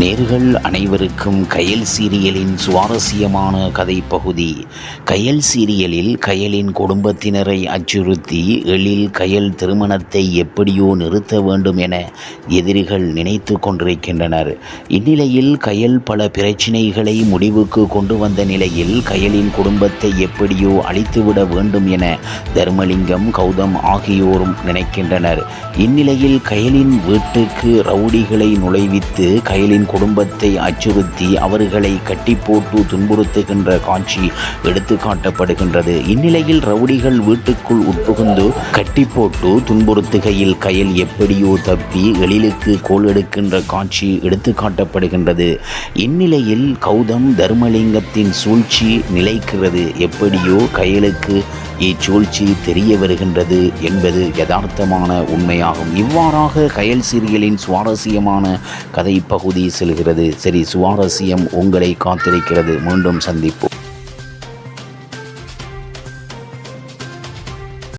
நேர்கள் அனைவருக்கும் கயல் சீரியலின் சுவாரஸ்யமான கதை பகுதி கயல் சீரியலில் கயலின் குடும்பத்தினரை அச்சுறுத்தி எழில் கயல் திருமணத்தை எப்படியோ நிறுத்த வேண்டும் என எதிரிகள் நினைத்து கொண்டிருக்கின்றனர். இந்நிலையில் கயல் பல பிரச்சினைகளை முடிவுக்கு கொண்டு வந்த நிலையில் கயலின் குடும்பத்தை எப்படியோ அழித்துவிட வேண்டும் என தர்மலிங்கம் கௌதம் ஆகியோரும் நினைக்கின்றனர். இந்நிலையில் கயலின் வீட்டுக்கு ரவுடிகளை நுழைவித்து கயலின் குடும்பத்தை அச்சுறுத்தி அவர்களை கட்டி போட்டு துன்புறுத்துகின்ற காட்சி எடுத்து காட்டப்படுகின்றது இந்நிலையில் ரவுடிகள் வீட்டுக்குள் உட்புகுந்து கட்டி போட்டு துன்புறுத்துகையில் கயல் எப்படியோ தப்பி எழிலுக்கு கோல் எடுக்கின்ற காட்சி எடுத்து காட்டப்படுகின்றது இந்நிலையில் கௌதம் தர்மலிங்கத்தின் சூழ்ச்சி நிலைக்கிறது. எப்படியோ கயலுக்கு இச்சூழ்ச்சி தெரிய வருகின்றது என்பது யதார்த்தமான உண்மையாகும். இவ்வாறாக கயல் சீரியலின் சுவாரஸ்யமான கதை பகுதி செல்கிறது. சரி சுவாரஸ்யம் உங்களை காத்திருக்கிறது. மீண்டும் சந்திப்போம்.